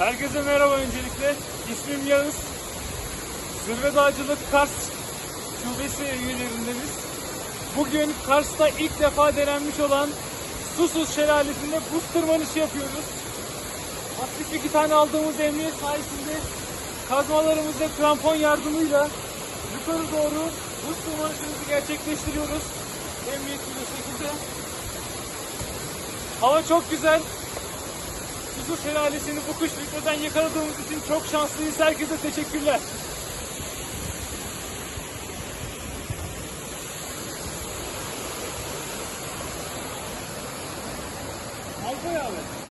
Herkese merhaba öncelikle. İsmim Yağız. Zirve Dağcılık Kars Şubesi üyelerindeniz. Bugün Kars'ta ilk defa denenmiş olan Susuz Şelalesi'nde buz tırmanışı yapıyoruz. Aktif iki tane aldığımız emniyet sayesinde kazmalarımız ve krampon yardımıyla yukarı doğru buz tırmanışımızı gerçekleştiriyoruz. Emniyetli bir şekilde. Hava çok güzel. Yusuf Şelalesi'ni bu kış bitmeden yakaladığımız için çok şanslıyız. Herkese teşekkürler. Alpay abi.